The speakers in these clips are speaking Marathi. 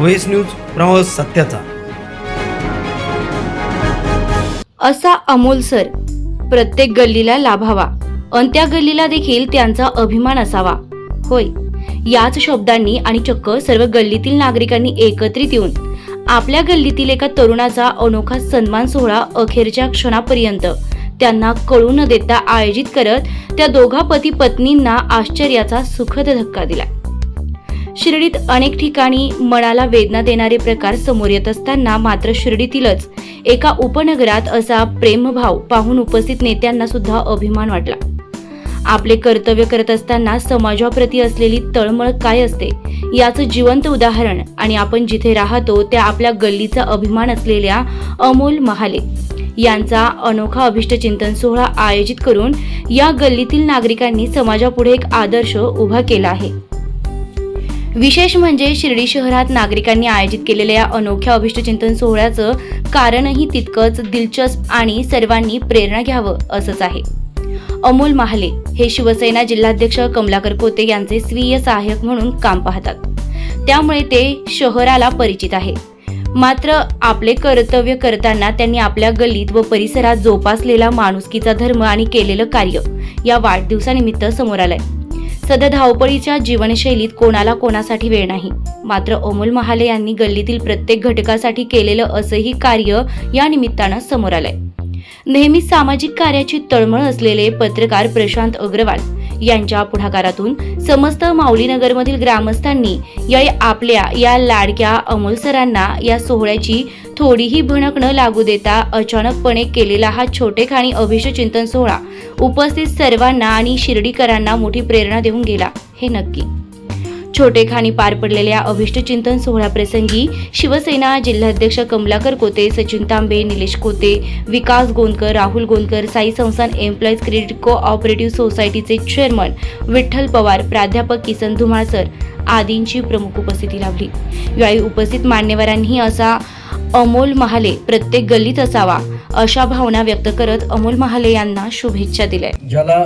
ओएस न्यूज प्रवास सत्याचा. असा अमोल सर प्रत्येक गल्लीला लाभावा. अन त्या गल्लीला देखील त्यांचा अभिमान असावा. होय याच शब्दांनी आणि चक्क सर्व गल्लीतील नागरिकांनी एकत्रित येऊन आपल्या गल्लीतील एका तरुणाचा अनोखा सन्मान सोहळा अखेरच्या क्षणापर्यंत त्यांना कळू न देता आयोजित करत त्या दोघा पती पत्नींना आश्चर्याचा सुखद धक्का दिला. शिर्डीत अनेक ठिकाणी मनाला वेदना देणारे प्रकार समोर येत असताना मात्र शिर्डीतीलच एका उपनगरात असा प्रेमभाव पाहून उपस्थित नेत्यांना सुद्धा अभिमान वाटला. आपले कर्तव्य करत असताना समाजाप्रती असलेली तळमळ काय असते? याचं जिवंत उदाहरण आणि आपण जिथे राहतो त्या आपल्या गल्लीचा अभिमान असलेल्या अमोल महाले यांचा अनोखा अभिष्टचिंतन सोहळा आयोजित करून या गल्लीतील नागरिकांनी समाजापुढे एक आदर्श उभा केला आहे. विशेष म्हणजे शिर्डी शहरात नागरिकांनी आयोजित केलेल्या या अनोख्या अभिष्टचिंतन सोहळ्याचं कारणही तितकंच दिलचस्प आणि सर्वांनी प्रेरणा घ्यावं असंच आहे. अमोल महाले हे शिवसेना जिल्हाध्यक्ष कमलाकर कोते यांचे स्वीय सहाय्यक म्हणून काम पाहतात. त्यामुळे ते शहराला परिचित आहे. मात्र आपले कर्तव्य करताना त्यांनी आपल्या गल्लीत व परिसरात जोपासलेला माणुसकीचा धर्म आणि केलेलं कार्य या वाढदिवसानिमित्त समोर आलंय. सध्या धावपळीच्या जीवनशैलीत कोणाला कोणासाठी वेळ नाही. मात्र अमोल महाले यांनी गल्लीतील प्रत्येक घटकासाठी केलेलं असंही कार्य या निमित्तानं समोर आलंय. नेहमी सामाजिक कार्याची तळमळ असलेले पत्रकार प्रशांत अग्रवाल यांच्या पुढाकारातून समस्त माऊलीनगरमधील ग्रामस्थांनी या आपल्या या लाडक्या अमोल सरांना या सोहळ्याची थोडीही भणक न लागू देता अचानकपणे केलेला हा छोटेखानी अभिष्ट चिंतन सोहळा उपस्थित सर्वांना आणि शिर्डीकरांना मोठी प्रेरणा देऊन गेला. हे नक्की. छोटेखानी पार पडलेल्या अभिष्ट चिंतन सोहळ्याप्रसंगी शिवसेना जिल्हाध्यक्ष कमलाकर कोते सचिन तांबे निलेश कोते विकास Gondkar Rahul Gondkar Sai Sansthan employees credit cooperative सोसायटीचे चेअरमन विठ्ठल पवार प्राध्यापक किसन धुमाळसर आदींची प्रमुख उपस्थिती लाभली. यावेळी उपस्थित मान्यवरांनी असा अमोल महाले प्रत्येक गल्लीत असावा अशा भावना व्यक्त करत अमोल महाले यांना शुभेच्छा दिल्या. ज्याला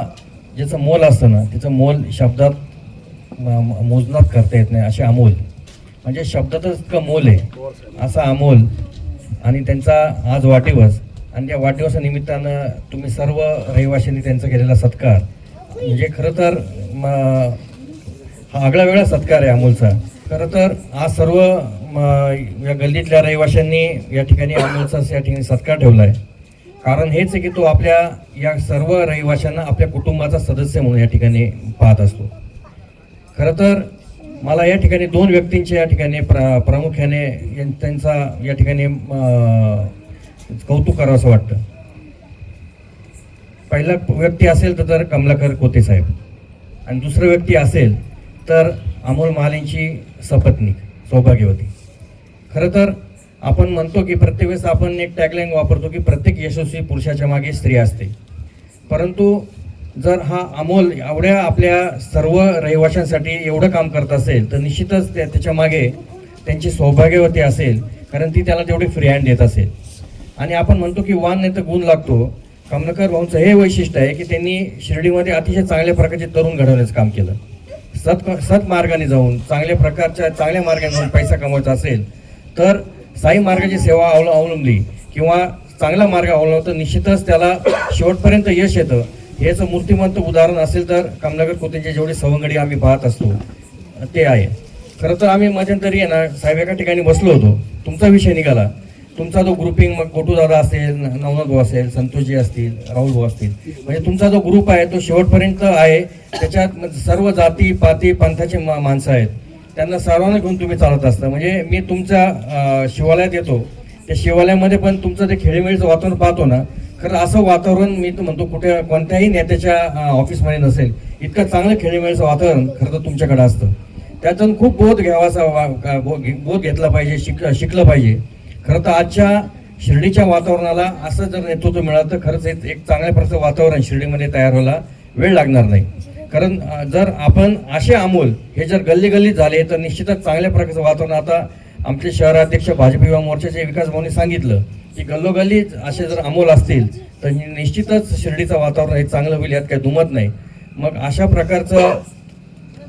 ज्याचं मोल असतं ना त्याचं मोल शब्दात म- म- मोजनात करता येत नाही असे अमोल. म्हणजे शब्दातच इतकं मोल आहे. असा अमोल. आणि त्यांचा आज वाढदिवस. आणि त्या वाढदिवसा निमित्तानं तुम्ही सर्व रहिवाशांनी त्यांचा केलेला सत्कार. म्हणजे खरं तर म, हा आगळा वेगळा सत्कार आहे अमोलचा. खरं तर आज सर्व म, या गल्लीतल्या रहिवाशांनी या ठिकाणी अमोलचा या ठिकाणी सत्कार ठेवला आहे कारण हेच आहे की तो आपल्या या सर्व रहिवाशांना आपल्या कुटुंबाचा सदस्य म्हणून या ठिकाणी पाहत असतो. खरं तर मला या ठिकाणी दोन व्यक्तींच्या या ठिकाणी प्र प्रामुख्याने यां- त्यांचा या ठिकाणी कौतुक करावं असं वाटतं. पहिला व्यक्ती असेल तर तर कमलाकर कोते साहेब. आणि दुसरं व्यक्ती असेल तर अमोल महालेंची सपत्नीक सौभाग्यवती. खरं तर आपण म्हणतो की प्रत्येक वेळेस आपण एक टॅगलाईन वापरतो की प्रत्येक यशस्वी पुरुषाच्या मागे स्त्री असते. परंतु जर हा अमोल एवढ्या आपल्या सर्व रहिवाशांसाठी एवढं काम करत असेल तर निश्चितच त्या त्याच्यामागे त्यांची सौभाग्यवती असेल कारण ती त्याला तेवढी फ्री हँड देत असेल. आणि आपण म्हणतो की वान नाही तर गुण लागतो. कमनकर भाऊंचं हे वैशिष्ट्य आहे की त्यांनी शिर्डीमध्ये अतिशय चांगल्या प्रकारचे तरुण घडवण्याचं काम केलं. सत सत्मार्गाने जाऊन चांगल्या प्रकारच्या चांगल्या मार्गाने जाऊन पैसा कमवायचा असेल तर साई मार्गाची सेवा अवल अवलंबली. किंवा चांगला मार्ग अवलंबला तर निश्चितच त्याला शेवटपर्यंत यश येतं. हेच मूर्तिमंत उदाहरण असेल तर कमलाकर कोतेंचे जेवढे सवंगडी आम्ही पाहत असतो ते आहे. खरं तर आम्ही मध्यंतरी आहे ना साहेब एका ठिकाणी बसलो होतो. तुमचा विषय निघाला. तुमचा जो ग्रुपिंग मग गोटू दादा असेल नवनाथ भाऊ असेल संतोषजी असतील राहुल भाऊ असतील म्हणजे तुमचा जो ग्रुप आहे तो शेवटपर्यंत आहे. त्याच्यात सर्व जाती पाती पंथाचे मा- माणसं आहेत. त्यांना सर्वांना घेऊन तुम्ही चालत असता. म्हणजे मी तुमच्या शिवालयात येतो. त्या शिवालयामध्ये पण तुमचं ते खेळीमेळीचं वातावरण पाहतो ना खरं असं वातावरण मी तर म्हणतो कुठे कोणत्याही नेत्याच्या ऑफिसमध्ये नसेल. इतकं चांगलं खेळीमेळीचं वातावरण खरं तर तुमच्याकडे असतं. त्यातून खूप बोध घ्यावासा वा- बो- घे- बोध घेतला पाहिजे शिक शिकलं पाहिजे. खरं तर आजच्या शिर्डीच्या वातावरणाला असं जर नेतृत्व मिळालं तर खरंच एक एक चांगल्या प्रकारचं वातावरण शिर्डीमध्ये तयार व्हायला वेळ लागणार नाही. कारण जर आपण असे अमोल हे जर गल्ली गल्ली झाले तर निश्चितच चांगल्या प्रकारचं वातावरण आता आमचे शहराध्यक्ष भाजप युवा मोर्चाचे विकास भाऊनी सांगितलं. की गल्लोगल्ली असे जर अमोल असतील तर निश्चितच शिर्डीचं वातावरण हे चांगलं होईल यात काही दुमत नाही. मग अशा प्रकारचं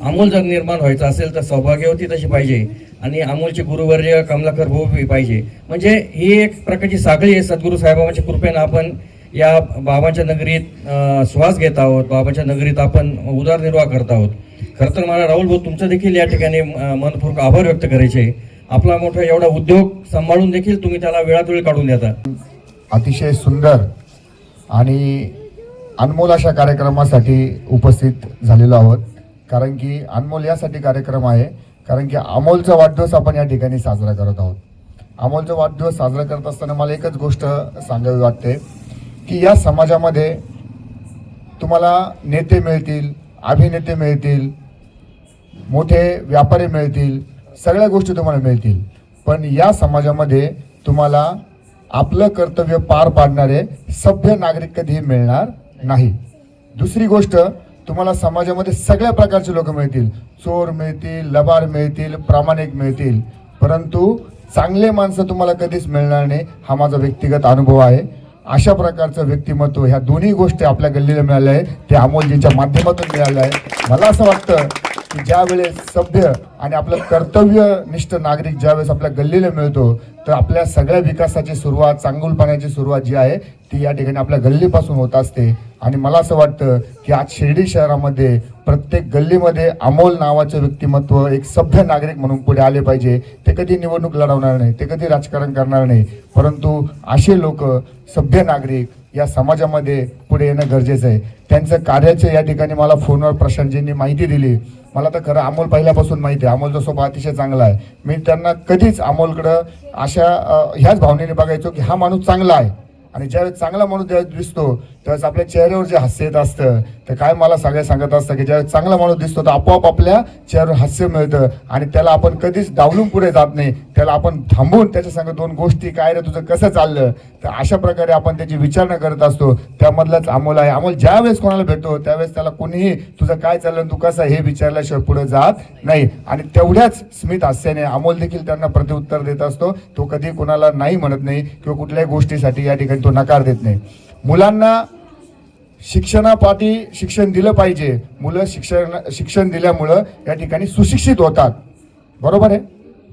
अमोल जर निर्माण व्हायचं असेल तर सौभाग्यवती तशी पाहिजे. आणि अमोलचे गुरुवर्य कमलाकर भाऊ पाहिजे. म्हणजे ही एक प्रकारची साखळी आहे सद्गुरू साईबाबांच्या कृपेनं आपण या बाबांच्या नगरीत श्वास घेत आहोत. बाबांच्या नगरीत आपण उदरनिर्वाह करत आहोत. खरं तर मला राहुल भाऊ तुमचं देखील या ठिकाणी मनपूर्वक आभार व्यक्त करायचे. आहे. आपला मोठा एवढा उद्योग सांभाळून देखील तुम्ही त्याला वेळात वेळ काढून देता. अतिशय सुंदर आणि अनमोल अशा कार्यक्रमासाठी उपस्थित झालेलो आहोत. कारण की अनमोल यासाठी कार्यक्रम आहे. कारण की अमोलचा वाढदिवस आपण या ठिकाणी साजरा करत आहोत. अमोलचा वाढदिवस साजरा करत असताना मला एकच गोष्ट सांगावी वाटते की या समाजामध्ये तुम्हाला नेते मिळतील अभिनेते मिळतील मोठे व्यापारी मिळतील सगळ्या गोष्टी तुम्हाला मिळतील. पण या समाजामध्ये तुम्हाला आपलं कर्तव्य पार पाडणारे सभ्य नागरिक कधीही मिळणार नाही. दुसरी गोष्ट तुम्हाला समाजामध्ये सगळ्या प्रकारचे लोक मिळतील. चोर मिळतील लबार मिळतील प्रामाणिक मिळतील. परंतु चांगले माणसं तुम्हाला कधीच मिळणार नाही हा माझा व्यक्तिगत अनुभव आहे. अशा प्रकारचं व्यक्तिमत्व ह्या दोन्ही गोष्टी आपल्या गल्लीला मिळाल्या आहे ते अमोलजींच्या माध्यमातून मिळालं आहे मला असं वाटतं की ज्यावेळेस सभ्य आणि आपलं कर्तव्यनिष्ठ नागरिक ज्यावेळेस आपल्या गल्लीला मिळतो तर आपल्या सगळ्या विकासाची सुरुवात चांगुलपणाची सुरुवात जी आहे ती या ठिकाणी आपल्या गल्लीपासून होत असते. आणि मला असं वाटतं की आज शिर्डी शहरामध्ये प्रत्येक गल्लीमध्ये अमोल नावाचं व्यक्तिमत्व एक सभ्य नागरिक म्हणून पुढे आले पाहिजे. ते कधी निवडणूक लढवणार नाही ते कधी राजकारण करणार नाही. परंतु असे लोक सभ्य नागरिक या समाजामध्ये पुढे येणं गरजेचं आहे. त्यांचं कार्याचं या ठिकाणी मला फोनवर प्रशांतजींनी माहिती दिली. मला तर खरं अमोल पहिल्यापासून माहिती आहे. अमोलचा स्वभाव अतिशय चांगला आहे. मी त्यांना कधीच अमोलकडं अशा ह्याच भावनेने बघायचो की हा माणूस चांगला आहे. आणि ज्यावेळेस चांगला माणूस ज्यावेळेस दिसतो त्यावेळेस आपल्या चेहऱ्यावर जे हास्य येत असतं तर काय मला सगळ्या सांगत असतं की ज्यावेळेस चांगला माणूस दिसतो तर आपोआप आपल्या चेहऱ्यावर हास्य मिळतं. आणि त्याला आपण कधीच डावलून पुढे जात नाही. त्याला आपण थांबून त्याच्या संग दोन गोष्टी काय रे तुझं कसं चाललं? तर अशा प्रकारे आपण त्याची विचारणा करत असतो. त्यामधलाच अमोल आहे. अमोल ज्या वेळेस कोणाला भेटतो त्यावेळेस त्याला कोणीही तुझं काय चाललं तू कसं आहे? हे विचारल्याशिवाय पुढे जात नाही. आणि तेवढ्याच स्मित हास्याने अमोल देखील त्यांना प्रतिउत्तर देत असतो. तो कधी कोणाला नाही म्हणत नाही किंवा कुठल्याही गोष्टीसाठी या ठिकाणी तो नकार देत नाही. मुलांना शिक्षणापाठी शिक्षण दिलं पाहिजे. मुलं शिक्षण शिक्षण दिल्यामुळं या ठिकाणी सुशिक्षित होतात. बरोबर आहे?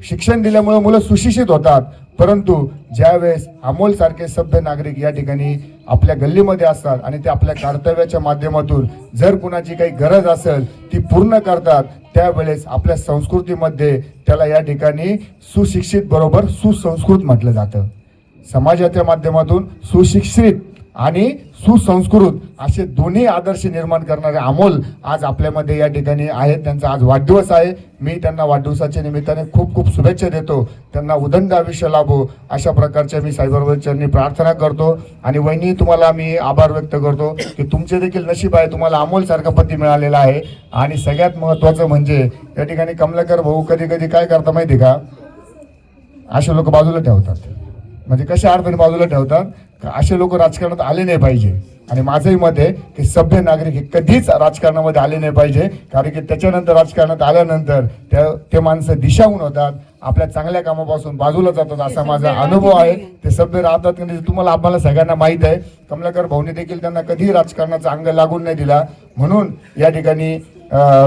शिक्षण दिल्यामुळं मुलं सुशिक्षित होतात. परंतु ज्यावेळेस अमोलसारखे सभ्य नागरिक या ठिकाणी आपल्या गल्लीमध्ये असतात आणि ते आपल्या कर्तव्याच्या माध्यमातून जर कुणाची काही गरज असेल ती पूर्ण करतात त्यावेळेस आपल्या संस्कृतीमध्ये त्याला या ठिकाणी सुशिक्षित बरोबर सुसंस्कृत म्हटलं जातं. समाजाच्या माध्यमातून सुशिक्षित आणि सुसंस्कृत असे दोन्ही आदर्श निर्माण करणारे अमोल आज आपल्यामध्ये या ठिकाणी आहेत. त्यांचा आज वाढदिवस आहे. मी त्यांना वाढदिवसाच्या निमित्ताने खूप खूप शुभेच्छा देतो. त्यांना उदंड आयुष्य लाभो अशा प्रकारच्या मी साईबाबा प्रार्थना करतो. आणि वहिनी तुम्हाला मी आभार व्यक्त करतो की तुमचे देखील नशीब आहे. तुम्हाला अमोल सारखा पती मिळालेला आहे. आणि सगळ्यात महत्वाचं म्हणजे या ठिकाणी कमलाकर भाऊ कधी कधी काय करता माहिती का? असे लोक बाजूला ठेवतात. म्हणजे कशा अर्थाने बाजूला ठेवतात? असे लोक राजकारणात आले नाही पाहिजे. आणि माझंही मत आहे की सभ्य नागरिक हे कधीच राजकारणामध्ये आले नाही पाहिजे. कारण की त्याच्यानंतर राजकारणात आल्यानंतर त्या ते माणसं दिशाहून होतात. आपल्या चांगल्या कामापासून बाजूला जातात असा माझा अनुभव आहे. ते सभ्य राहतात की तुम्हाला आम्हाला सगळ्यांना माहीत आहे. कमलाकर भाऊने देखील त्यांना कधीही राजकारणाचा अंग लागून नाही दिला. म्हणून या ठिकाणी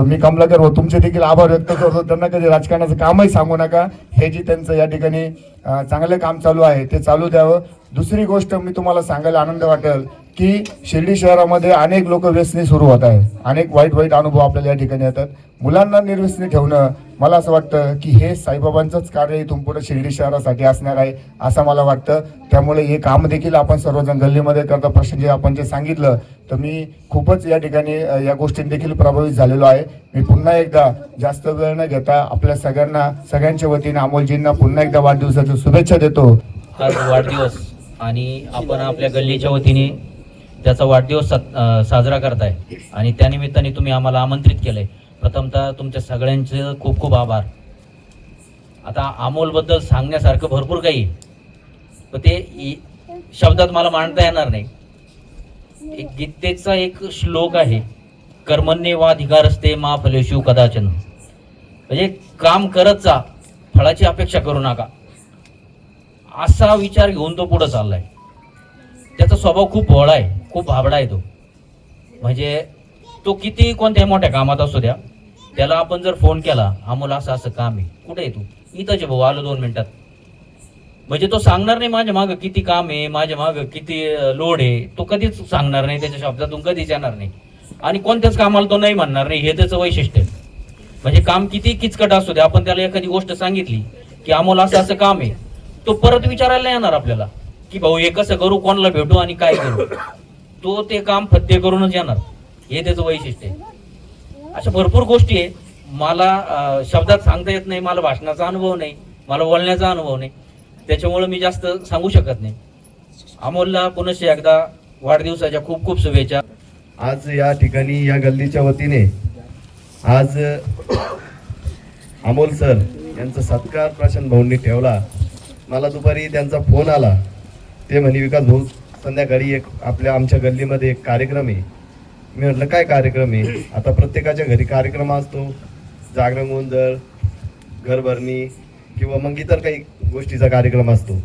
मी कमलाकर भाऊ तुमचे देखील आभार व्यक्त करतो. त्यांना कधी राजकारणाचं कामही सांगू नका. हे जे त्यांचं या ठिकाणी चांगलं काम चालू आहे ते चालू द्यावं. दुसरी गोष्ट मी तुम्हाला सांगायला आनंद वाटेल की शिर्डी शहरामध्ये अनेक लोक व्यसनी सुरू होत आहे अनेक वाईट वाईट अनुभव आपल्याला या ठिकाणी येतात. मुलांना निर्व्यसनी ठेवणं मला असं वाटतं की हे साईबाबांचंच कार्य इथून पुढे शिर्डी शहरासाठी असणार आहे असं मला वाटतं. त्यामुळे हे काम देखील आपण सर्वजण गल्लीमध्ये करता. प्रश्न जे आपण जे सांगितलं तर मी खूपच या ठिकाणी या गोष्टीत देखील प्रभावित झालेलो आहे. मी पुन्हा एकदा जास्त वेळ न घेता आपल्या सगळ्यांना सगळ्यांच्या वतीने अमोलजींना पुन्हा एकदा वाढदिवसाच्या शुभेच्छा देतो. आज वाढदिवस. आणि आपण आपल्या गल्लीच्या वतीने त्याचा वाढदिवस साजरा करताय. आणि त्यानिमित्ताने तुम्ही आम्हाला आमंत्रित केलंय. प्रथमतः तुमच्या सगळ्यांचे खूप खूप आभार. आता अमोलबद्दल सांगण्यासारखं भरपूर काही आहे. पण ते शब्दात मला मांडता येणार नाही. एक गीतेचा एक श्लोक आहे. कर्मण्ये वाधिकार असते मा फलेशू कदाचन. म्हणजे काम करत जा. फळाची अपेक्षा करू नका. असा विचार घेऊन तो पुढं चाललाय. त्याचा स्वभाव खूप भोळा आहे खूप भाबडा आहे तो. म्हणजे तो किती कोणत्याही मोठ्या कामात असू द्या त्याला आपण जर फोन केला अमोल असं असं काम आहे. कुठे आहे तू? इथंच भाऊ आलो दोन मिनिटात. म्हणजे तो सांगणार नाही माझ्या मागं किती काम आहे माझ्या मागं किती लोड आहे. तो कधीच सांगणार नाही त्याच्या शब्दातून कधीच येणार नाही. आणि कोणत्याच कामाला तो नाही म्हणणार नाही हे त्याचं वैशिष्ट्य आहे. म्हणजे काम किती किचकट असू दे आपण त्याला एखादी गोष्ट सांगितली की अमोल असं असं काम आहे. तो परत विचारायला येणार आपल्याला की भाऊ हे कसं करू कोणाला भेटू आणि काय करू? तो ते काम फत्ते करूनच येणार. हे त्याचं वैशिष्ट्य आहे. अशा भरपूर गोष्टी आहे. मला शब्दात सांगता येत नाही मला भाषणाचा अनुभव नाही मला बोलण्याचा अनुभव नाही. त्याच्यामुळे मी जास्त सांगू शकत नाही. अमोलला पुनश एकदा वाढदिवसाच्या खूप खूप शुभेच्छा. आज या ठिकाणी या गल्लीच्या वतीने आज अमोल सर यांचा सत्कार प्रशांत भाऊंनी ठेवला. मला दुपारी त्यांचा फोन आला. ते म्हणे विकास भाऊ संध्याकाळी एक आपल्या आमच्या गल्लीमध्ये एक कार्यक्रम आहे. मी म्हटलं काय कार्यक्रम आहे? आता प्रत्येकाच्या घरी कार्यक्रम असतो. जागरण गोंधळ घरभरणी किंवा मग इतर काही गोष्टीचा कार्यक्रम असतो.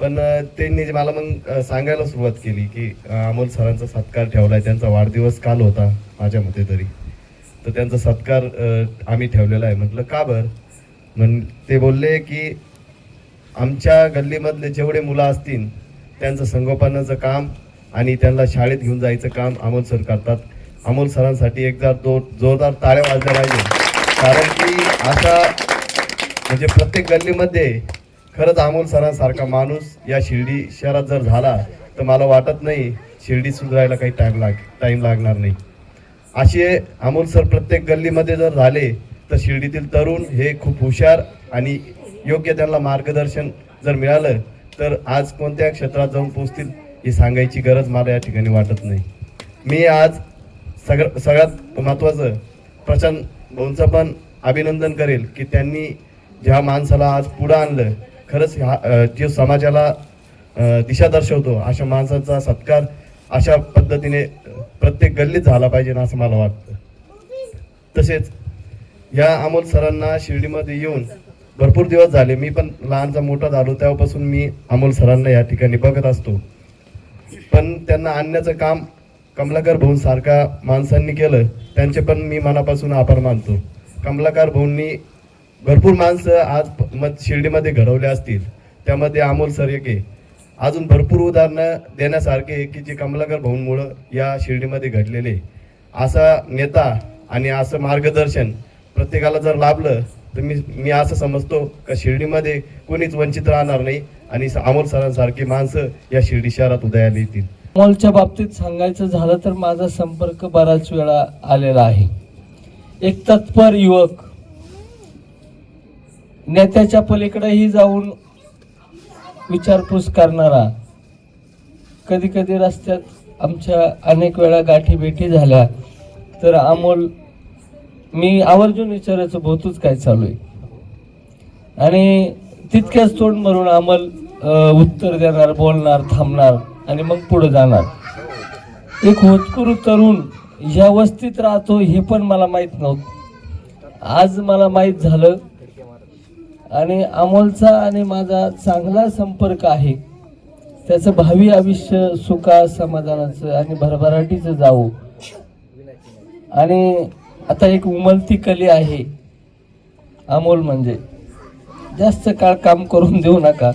पण त्यांनी जे मला मग सांगायला सुरुवात केली की अमोल सरांचा सत्कार ठेवलाय. त्यांचा वाढदिवस काल होता माझ्या मते तरी. तर त्यांचा सत्कार आम्ही ठेवलेला आहे. म्हटलं का बरं? म्हण ते बोलले की आमच्या गल्लीमधले जेवढे मुलं असतील त्यांचं संगोपनाचं काम आणि त्यांना शाळेत घेऊन जायचं काम अमोल सर करतात. अमोल सरांसाठी एकदा दो जोरदार ताळ्या वाजल्या पाहिजे. कारण की आता म्हणजे प्रत्येक गल्लीमध्ये खरंच अमोल सरांसारखा माणूस या शिर्डी शहरात जर झाला तर मला वाटत नाही शिर्डी सुधारायला काही टाईम लाग टाईम लागणार नाही. असे अमोल सर प्रत्येक गल्लीमध्ये जर झाले तर शिर्डीतील तरुण हे खूप हुशार आणि योग्य त्यांना मार्गदर्शन जर मिळालं तर आज कोणत्या क्षेत्रात जाऊन पोचतील ही सांगायची गरज मला या ठिकाणी वाटत नाही. मी आज सगळं सगळ्यात महत्त्वाचं प्रशांत भाऊंचं पण अभिनंदन करेल की त्यांनी ज्या माणसाला आज पुढं आणलं खरंच ह्या जे समाजाला दिशा दर्शवतो अशा माणसाचा सत्कार अशा पद्धतीने प्रत्येक गल्लीत झाला पाहिजे ना असं मला वाटतं. तसेच या अमोल सरांना शिर्डीमध्ये येऊन भरपूर दिवस झाले. मी पण लहानचा मोठा झालो. तेव्हापासून मी अमोल सरांना या ठिकाणी बघत असतो. पण त्यांना आणण्याचं काम कमलाकर भाऊन सारख्या माणसांनी केलं. त्यांचे पण मी मनापासून आभार मानतो. कमलाकर भाऊंनी भरपूर माणसं आज मग मत शिर्डीमध्ये घडवले असतील. त्यामध्ये अमोल सर एक आहे. अजून भरपूर उदाहरणं देण्यासारखे आहे की जे कमलाकर भाऊंमुळं या शिर्डीमध्ये घडलेले असा नेता आणि असं मार्गदर्शन प्रत्येकाला जर लाभलं तर मी मी असं समजतो का शिर्डीमध्ये कोणीच वंचित राहणार नाही आणि अमोल सरांसारखी माणसं या शिर्डी शहरात उदयाला येतील. मॉलच्या बाबतीत सांगायचं झालं तर माझा संपर्क बराच वेळा आलेला आहे. एक तत्पर युवक नेत्याच्या पलीकडेही जाऊन विचारपूस करणारा. कधी कधी रस्त्यात आमच्या अनेक वेळा गाठीभेटी झाल्या. तर अमोल मी आवर्जून विचारायचं भोतूच काय चालू आहे? आणि तितक्याच तोंड मरून अमल उत्तर देणार बोलणार थांबणार आणि मग पुढे जाणार. एक होतकरू तरुण या वस्तीत राहतो हे पण मला माहीत नव्हतं. आज मला माहीत झालं. आणि अमोलचा आणि माझा चांगला संपर्क आहे. त्याचं भावी आयुष्य सुखा समाधानाचं आणि भरभराटीचं जावो आणि आता एक उमलती कली आहे. अमोल म्हणजे जास्त काळ काम करून देऊ नका.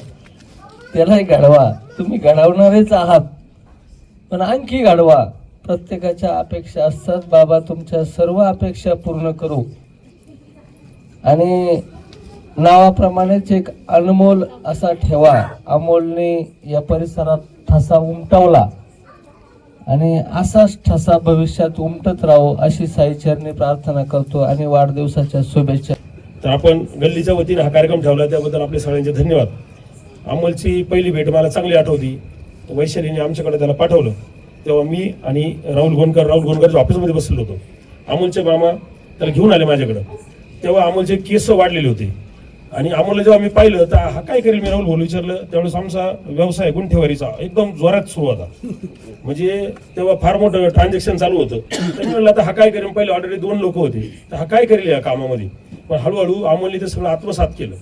त्यालाही घडवा. तुम्ही घडवणारेच आहात. पण आणखी घडवा. प्रत्येकाच्या अपेक्षा असतात बाबा तुमच्या सर्व अपेक्षा पूर्ण करू. आणि नावाप्रमाणेच एक अनमोल असा ठेवा. अमोलने या परिसरात ठसा उमटवला. आणि असाच ठसा भविष्यात उमटत राहो अशी साईचरणी प्रार्थना करतो आणि वाढदिवसाच्या शुभेच्छा. तर आपण गल्लीच्या वतीने हा कार्यक्रम ठेवला त्याबद्दल आपले सगळ्यांचे धन्यवाद. अमोलची पहिली भेट मला चांगली आठवती वैशालीने आमच्याकडे त्याला पाठवलं. तेव्हा मी आणि राहुल गोंडकर राहुल गोनकरच्या ऑफिसमध्ये बसलो होतो. अमोलचे मामा त्याला घेऊन आले माझ्याकडं. तेव्हा अमोलचे केस वाढलेले होते. आणि अमोलला जेव्हा मी पाहिलं तर हा काय करेल मी राहुल बोल विचारलं त्यावेळेस आमचा व्यवसाय गुंठेवारीचा एकदम जोरात सुरू होता. म्हणजे तेव्हा फार मोठं ट्रान्झॅक्शन चालू होतं. त्यांनी आता हा काय करेल? पहिले ऑलरेडी दोन लोक होते. तर हा काय करेल या कामामध्ये? पण हळूहळू अमोलने ते सगळं आत्मसात केलं.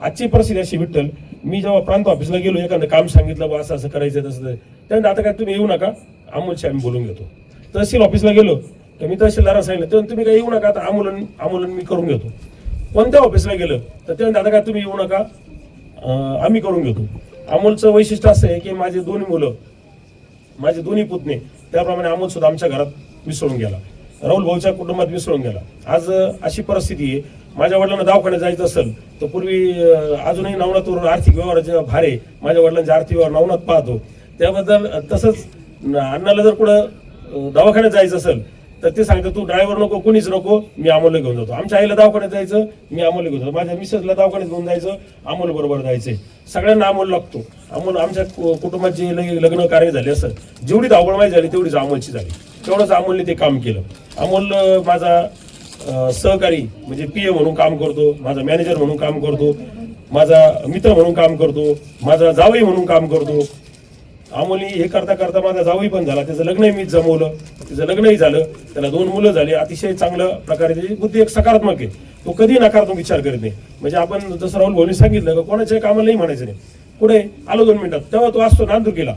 आजची परिस्थिती अशी विठ्ठल मी जेव्हा प्रांत ऑफिसला गेलो एखादं काम सांगितलं बा असं असं करायचं तसं त्यानंतर आता काय तुम्ही येऊ नका अमोलशी आम्ही बोलून घेतो. तहसील ऑफिसला गेलो तर मी तहसीलदारांना सांगितलं तर तुम्ही काय येऊ नका आता आमोलन आमोलन मी करून घेतो. कोणत्या ऑफिसला गेलं तर ते दादा काय तुम्ही येऊ नका आम्ही करून घेतो. अमोलचं वैशिष्ट्य असं आहे की माझे दोन्ही मुलं माझे दोन्ही पुतणे त्याप्रमाणे अमोल सुद्धा आमच्या घरात मिसळून गेला. राहुल भाऊच्या कुटुंबात मिसळून गेला. आज अशी परिस्थिती आहे. माझ्या वडिलांना दवाखान्यात जायचं असेल तर पूर्वी अजूनही नवनाथवरून आर्थिक व्यवहाराचे भार आहे माझ्या वडिलांचे आर्थिक व्यवहार नवनाथ पाहतो. त्याबद्दल तसंच अण्णाला जर कुठं दवाखान्यात जायचं असेल तर ते सांगतात तू ड्रायव्हर नको कोणीच नको मी अमोलला घेऊन जातो. आमच्या आईला दवाखान्यात जायचं मी अमोलला घेऊन जातो. माझ्या मिसेसला दवाखान्यात घेऊन जायचं अमोल बरोबर जायचंय. सगळ्यांना अमोल लागतो. अमोल आमच्या कु- कुटुंबात जे लग्न कार्य झाले असं. जेवढी धावपळ माहिती झाली तेवढीच अमोलची झाली. तेवढंच अमोलने ते काम केलं. अमोल माझा सहकारी म्हणजे पी ए म्हणून काम करतो माझा मॅनेजर म्हणून काम करतो माझा मित्र म्हणून काम करतो माझा जावई म्हणून काम करतो. अमोली हे करता करता माझा जावई पण झाला. त्याचं लग्नही मी जमवलं. त्याचं लग्नही झालं. त्याला दोन मुलं झाली. अतिशय चांगल्या प्रकारे त्याची बुद्धी एक सकारात्मक आहे. तो कधी नकारात्मक विचार करीत नाही. म्हणजे आपण जसं राहुल भाऊनी सांगितलं का कोणाच्या कामाला नाही म्हणायचं नाही. पुढे आलो दोन मिनिटात. तेव्हा तो असतो नांदुर्कीला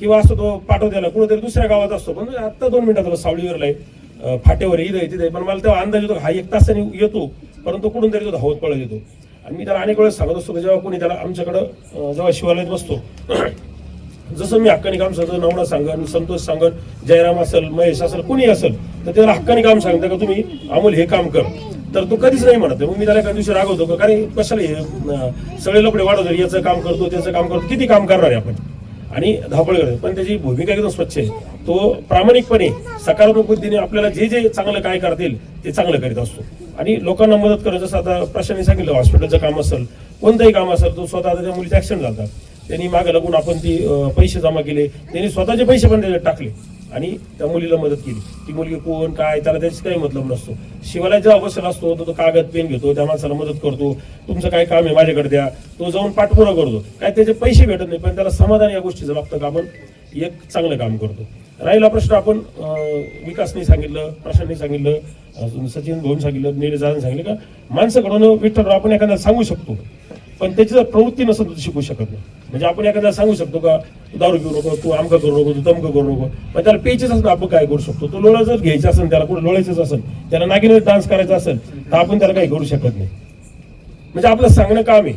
किंवा असतो तो पाठवत्याला कुठेतरी दुसऱ्या गावात असतो. पण म्हणजे आत्ता दोन मिनिटात सावळीवरला आहे. फाट्यावर इथं आहे तिथे पण मला तेव्हा अंदाज येतो हा एक तासाने येतो. परंतु कुठून तरी तो धावत पळत येतो. आणि मी त्याला अनेक वेळेस सांगत असतो की जेव्हा कोणी त्याला आमच्याकडं जेव्हा शिवालयात बसतो जसं मी हक्काने काम सांगतो नमना सांगन संतोष सांगन जयराम असेल महेश असेल कोणी असेल तर त्याला हक्काने काम सांगतं का तुम्ही? अमोल हे काम कर. तर तो कधीच नाही म्हणत. मग मी त्याला एका दिवशी रागवतो का कारण कशाला हे सगळे लपडे वाढवतो याचं काम करतो त्याचं काम करतो किती काम करणार आहे आपण? आणि धावपळ करतो. पण त्याची भूमिका एकदम स्वच्छ आहे. तो प्रामाणिकपणे सकारात्मक बुद्धीने आपल्याला जे जे चांगलं काय करतील ते चांगलं करीत असतो. आणि लोकांना मदत करत जसं आता प्रशांनी सांगितलं हॉस्पिटलचं काम असेल कोणतंही काम असेल तो स्वतः त्याच्या त्या मुलीचे ऍक्सिडेंट झाला. त्यांनी मागे लागून आपण ती पैसे जमा केले. त्यांनी स्वतःचे पैसे पण त्याच्यात टाकले. आणि त्या मुलीला मदत केली. ती मुलगी कोण काय त्याला त्याची काही मतलब नसतो. शिवाला जेव्हा अवसर असतो तो तो कागद पेन घेतो त्या माणसाला मदत करतो. तुमचं काय काम आहे माझ्याकडे द्या. तो जाऊन पाठपुरा करतो. काय त्याचे पैसे भेटत नाही पण त्याला समाधान या गोष्टीचं लागतं का आपण एक चांगलं काम करतो. राहिला प्रश्न आपण विकासने सांगितलं प्रशांतने सांगितलं अजून सचिन भाऊन सांगितलं निरजाने सांगितलं का माणसाकडून विठ्ठल आपण एखाद्याला सांगू शकतो. पण त्याची जर प्रवृत्ती नसेल तर शिकू शकत नाही. म्हणजे आपण एखादा सांगू शकतो का तू दारू घेऊ नको तू आमका करू नको तू तमकं करू नको. मग त्याला प्यायचीच असं आपण काय करू शकतो? तो लोळा जर घ्यायचा असेल त्याला कुठं लोळायचंच असेल त्याला नागिन डान्स करायचा असेल तर आपण त्याला काही करू शकत नाही. म्हणजे आपलं सांगणं काम आहे.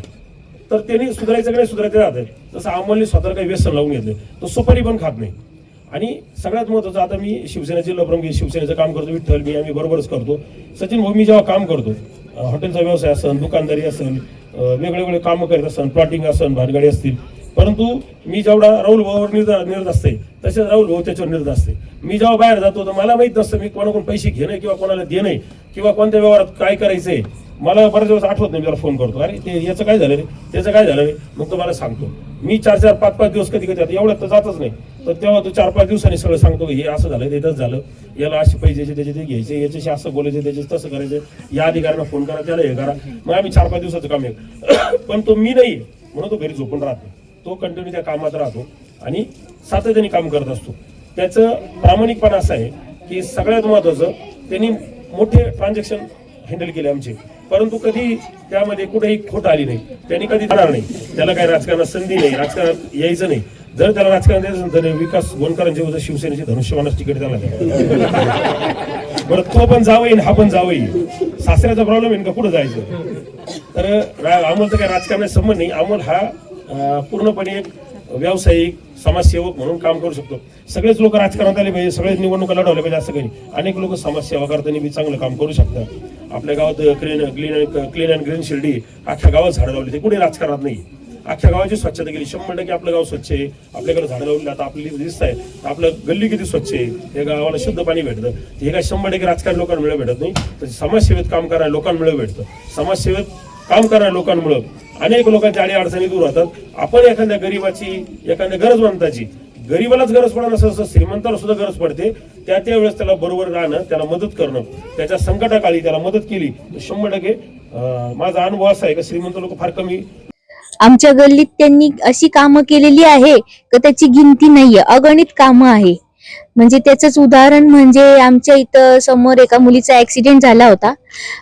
तर त्यांनी सुधारायचं की नाही सुधारायचं राहतं तसं अमोलने स्वतःला काही व्यसन लावून घेतलं तो सुपारी पण खात नाही. आणि सगळ्यात महत्वाचं आता मी शिवसेना जिल्हा प्रमुख शिवसेनेचं काम करतो विठ्ठल मी आम्ही बरोबरच करतो. सचिन भाऊ मी जेव्हा काम करतो हॉटेलचा व्यवसाय असेल दुकानदारी असेल वेगळेवेगळे वेगळे वेगळे कामं करीत असतात प्लॉटिंग असन भानगाडी असतील. परंतु मी जेवढा राहुल भाऊवर निर्धार निर्ध असते तसेच राहुल भाऊ त्याच्यावर निर्ध असते. मी जेव्हा बाहेर जातो तर मला माहीत नसतं मी कोणाकडून पैसे घेणे किंवा कोणाला देणे किंवा कोणत्या व्यवहारात काय करायचंय. मला बऱ्याच दिवस आठवत नाही त्याला फोन करतो. अरे ते याचं काय झालं रे? त्याचं काय झालं रे? मग तो मला सांगतो. मी चार चार पाच पाच दिवस कधी कधी आता एवढ्यात तर जातच नाही. तर तेव्हा तो चार पाच दिवसांनी सगळं सांगतो हे असं झालं ते तसं झालं. याला असे पैसे त्याचे ते घ्यायचे याच्याशी असं बोलायचे त्याचे तसं करायचं. या अधिकाऱ्यांना फोन करा त्याला हे करा. मग आम्ही चार पाच दिवसाचं काम आहे. पण तो मी नाही. म्हणून तो घरी झोपून राहतो. तो कंटिन्यू त्या कामात राहतो आणि सातत्याने काम करत असतो. त्याचं प्रामाणिकपणा असं आहे की सगळ्यात महत्वाचं त्यांनी मोठे ट्रान्झॅक्शन हँडल केले आमचे. परंतु कधी त्यामध्ये कुठेही खोट आली नाही. त्यांनी कधी जाणार नाही. त्याला काही राजकारणात संधी नाही राजकारणात यायचं नाही. जर त्याला राजकारण द्यायचं तर विकास गोंडकरांचे होतं शिवसेनेचे धनुष्यमानच तिकीट त्याला बरं तो पण जावं येईन हा पण जावं येईल सासऱ्याचा प्रॉब्लेम आहे का कुठं जायचं? तर रा- अमोलचा काही राजकारणाचा संबंध नाही. अमोल हा पूर्णपणे एक व्यावसायिक समाजसेवक म्हणून काम करू शकतो. सगळेच लोक राजकारणात आले पाहिजे सगळेच निवडणुका लढवल्या पाहिजे असं काही अनेक लोक समाजसेवा करताना मी चांगलं काम करू शकतात. आपल्या गावात clean clean clean and green Shirdi अख्ख्या गावात झाडं लावली ते कुठे राजकारणात नाही. अख्ख्या गावाची स्वच्छता केली. शंभर टक्के आपलं गाव स्वच्छ आहे. आपल्याकडे झाडं लावली आता आपली दिसत आहे. आपलं गल्ली किती स्वच्छ आहे या गावाला शुद्ध पाणी भेटतं. हे काय शंभर टक्के राजकारण लोकांमुळे भेटत नाही. तर समाजसेवेत काम करणाऱ्या लोकांमुळे भेटतं. समाजसेवेत काम करणाऱ्या लोकांमुळे अनेक लोकांच्या अडी अडचणी दूर होतात. आपण एखाद्या गरीबाची एखाद्या गरजवंताची गरीबालाच गरज पडणार असं श्रीमंताला सुद्धा गरज पडते. त्या त्यावेळेस त्याला बरोबर राहणं त्याला मदत करणं त्याच्या संकटाकाळी त्याला मदत केली तर शंभर टक्के माझा अनुभव असा आहे की श्रीमंत लोक फार कमी आमच्या गल्लीत त्यांनी अशी कामं केलेली आहे का त्याची गिनती नाहीये. अगणित कामं आहे. म्हणजे त्याचंच उदाहरण म्हणजे आमच्या इथं समोर एका मुलीचा ऍक्सिडेंट झाला होता.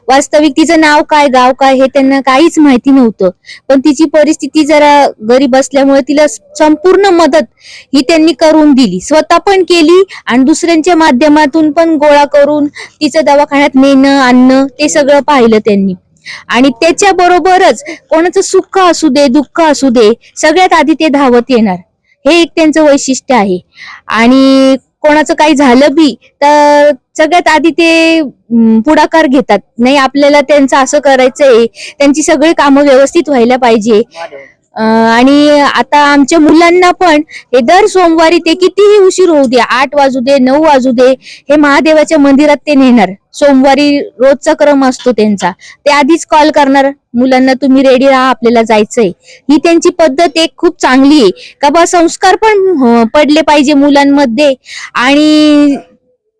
वास्तविक तिचं नाव काय गाव काय हे त्यांना काहीच माहिती नव्हतं. पण तिची परिस्थिती जरा गरीब असल्यामुळे तिला संपूर्ण मदत ही त्यांनी करून दिली. स्वतः पण केली आणि दुसऱ्यांच्या माध्यमातून पण गोळा करून तिचं दवाखान्यात नेणं आणणं ते सगळं पाहिलं त्यांनी. आणि त्याच्या बरोबरच कोणाचं सुख असू दे दुःख असू दे सगळ्यात आधी ते धावत येणार. हे एक त्यांचं वैशिष्ट्य आहे. आणि कोणाचं काही झालं बी तर सगळ्यात आधी ते पुढाकार घेतात. नाही आपल्याला त्यांचं असं करायचंय त्यांची सगळी कामं व्यवस्थित व्हायला पाहिजे. आणि आता आमच्या मुलांना पण हे दर सोमवारी ते कितीही उशीर होऊ दे आठ वाजू दे नऊ वाजू दे हे महादेवाच्या मंदिरात ते नेणार. सोमवारी रोजचा क्रम असतो त्यांचा. ते आधीच कॉल करणार मुलांना तुम्ही रेडी राहा आपल्याला जायचंय. ही त्यांची पद्धत एक खूप चांगली आहे. का बा संस्कार पण पडले पाहिजे मुलांमध्ये. आणि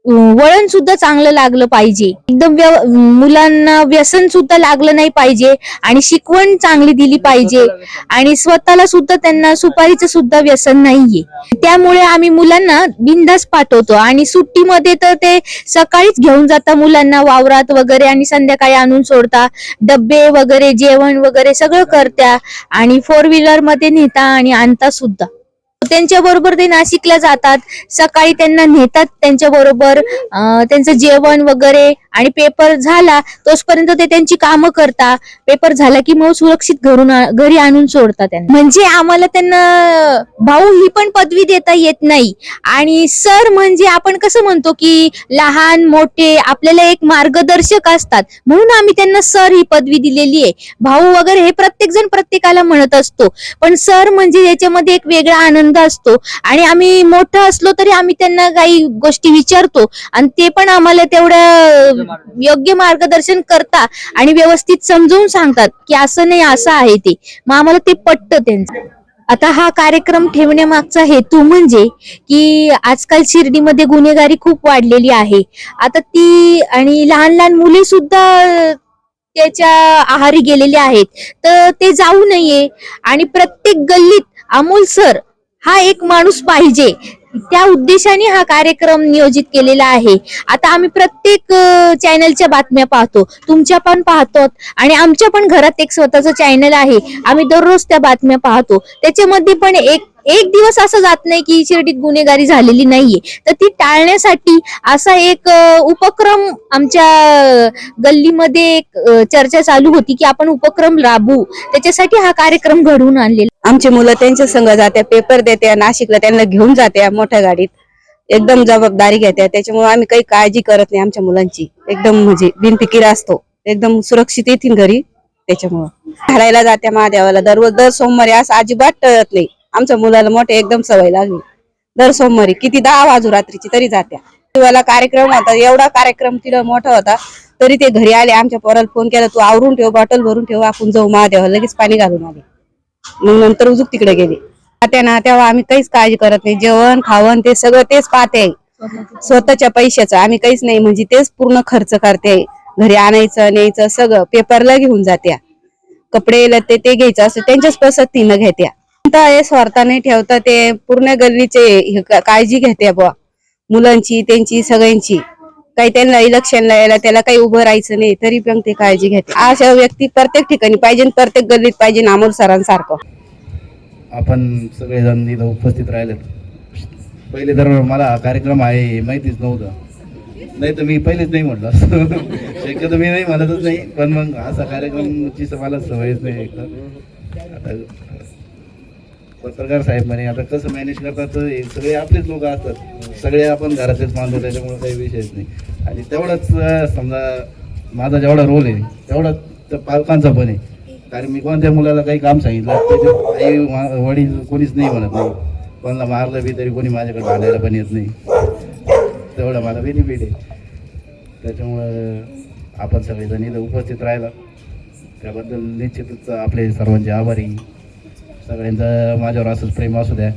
वळण सुद्धा चांगलं लागलं पाहिजे. एकदम व्यव मुलांना व्यसन सुद्धा लागलं नाही पाहिजे आणि शिकवण चांगली दिली पाहिजे आणि स्वतःला सुद्धा त्यांना सुपारीचं सुद्धा व्यसन नाहीये. त्यामुळे आम्ही मुलांना बिंदास पाठवतो आणि सुट्टीमध्ये तर ते सकाळीच घेऊन जाता मुलांना वावरात वगैरे आणि संध्याकाळी आणून सोडता. डब्बे वगैरे जेवण वगैरे सगळं करत्या आणि फोर व्हीलरमध्ये नेता आणि आणता सुद्धा. त्यांच्या बरोबर ते नाशिकला जातात. सकाळी त्यांना नेतात त्यांच्या बरोबर त्यांचं जेवण वगैरे आणि पेपर झाला तोचपर्यंत ते त्यांची कामं करता पेपर झाला की मग सुरक्षित घरून घरी आणून सोडतात त्यांना. म्हणजे आम्हाला त्यांना भाऊ ही पण पदवी देता येत नाही. आणि सर म्हणजे आपण कसं म्हणतो की लहान मोठे आपल्याला एक मार्गदर्शक असतात. म्हणून आम्ही त्यांना सर ही पदवी दिलेली आहे. भाऊ वगैरे हे प्रत्येक जण प्रत्येकाला म्हणत असतो. पण सर म्हणजे याच्यामध्ये एक वेगळा आनंद असतो आणि आम्ही मोठं असलो तरी आम्ही त्यांना काही गोष्टी विचारतो आणि ते पण आम्हाला तेवढ्या योग्य मार्गदर्शन करता आणि व्यवस्थित समजवून सांगतात की असं नाही असं आहे ते. मग आम्हाला ते पटतं त्यांचं. आता हा कार्यक्रम ठेवण्यामागचा हेतू म्हणजे की आजकाल शिर्डीमध्ये गुन्हेगारी खूप वाढलेली आहे. आता ती आणि लहान लहान मुले सुद्धा त्याच्या आहारी गेलेले आहेत. तर ते जाऊ नये आणि प्रत्येक गल्लीत अमोल सर हा एक माणूस पाहिजे. त्या उद्देशाने हा कार्यक्रम नियोजित केलेला आहे. आता आम्ही प्रत्येक चॅनलच्या बातम्या पाहतो. तुमच्या पण पाहतो आणि आमच्या पण घरात एक स्वतःचं चॅनल आहे. आम्ही दररोज त्या बातम्या पाहतो. त्याच्यामध्ये पण एक एक दिवस असं जात नाही की शिर्डीत गुन्हेगारी झालेली नाहीये. तर ती टाळण्यासाठी असा एक उपक्रम आमच्या गल्लीमध्ये एक चर्चा चालू होती की आपण उपक्रम राबवू. त्याच्यासाठी हा कार्यक्रम घडवून आणलेला. आमची मुलं त्यांच्या संग जात्या पेपर देत्या नाशिकला त्यांना घेऊन जात्या मोठ्या गाडीत. एकदम जबाबदारी घेत्या. त्याच्यामुळे आम्ही काही काळजी करत नाही आमच्या मुलांची. एकदम म्हणजे बिनफिकीर असतो. एकदम सुरक्षित येतील घरी त्याच्यामुळं. घालायला जात्या महादेवाला. दररोज दर सोमवारी असं अजिबात टळत नाही. आमच्या मुलाला मोठे एकदम सवय लागली. दर सोमवारी किती दहा वाजू रात्रीची तरी जात्या. देवाला कार्यक्रम होता एवढा कार्यक्रम तिला मोठा होता तरी ते घरी आले आमच्या पोराला फोन केला तू आवरून ठेव बॉटल भरून ठेव आपण जाऊ महादेव लगेच पाणी घालून आले. मग नंतर उजूक तिकडे गेले. आता ना तेव्हा आम्ही काहीच काळजी करत नाही. जेवण खावण ते सगळं तेच पाहते. स्वतःच्या पैशाचं आम्ही काहीच नाही म्हणजे तेच पूर्ण खर्च करते. घरी आणायचं न्यायचं सगळं पेपरला घेऊन जात्या. कपडे लते ते घ्यायचं असं त्यांच्याच पसंतीनं घेत्या. हे स्वार्थ ठेवता ते पूर्ण गल्लीचे काळजी घेते बुवा. मुलांची त्यांची सगळ्यांची. काही त्यांना इलेक्शनला यायला त्याला काही उभं राहायचं नाही तरी पण ते काळजी घेते. अशा व्यक्ती प्रत्येक ठिकाणी पाहिजे प्रत्येक गल्लीत पाहिजे अमोल सरांसारखं. आपण सगळेजण इथं उपस्थित राहिले पहिले तर मला कार्यक्रम आहे माहितीच नव्हतं. नाही तर मी पहिलेच नाही म्हटलं. शक्यतो मी नाही म्हणतच नाही पण मग असा कार्यक्रमची मला सवयच नाही आता पत्रकार साहेब म्हणे आता कसं मॅनेज करतात तर हे सगळे आपलेच लोक असतात. सगळे आपण घरातलेच मानतो त्याच्यामुळे काही विषयच नाही. आणि तेवढंच समजा माझा जेवढा रोल आहे तेवढाच त्या पालकांचा पण आहे. कारण मी कोणत्या मुलाला काही काम सांगितलं त्याचे आई मा- वडील कोणीच नाही म्हणत नाही. कोणाला मारलं बी तरी कोणी माझ्याकडे भांडायला पण येत नाही. तेवढं मला बेनिफिट आहे. त्याच्यामुळं आपण सगळेजण इथं उपस्थित राहिला. त्याबद्दल निश्चितच आपले सर्वांचे आभारी. सगळ्यांचं माझ्यावर असंच प्रेम असू द्या.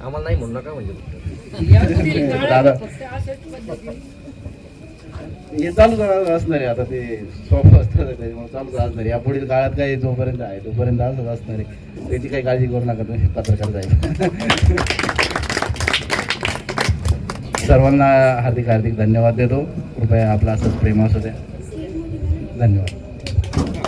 आम्हाला नाही म्हणू नका म्हणजे. दादा. हे चालूच असणार आहे आता ते सोपं असतं त्याच्यामुळे चालूच असणार आहे. या पुढील काळात काय जोपर्यंत आहे तोपर्यंत असंच असणार आहे. त्याची काही काळजी करू नका तुम्ही पत्रकार साहेब. सर्वांना हार्दिक हार्दिक धन्यवाद देतो. कृपया आपला असंच प्रेम असू द्या. धन्यवाद.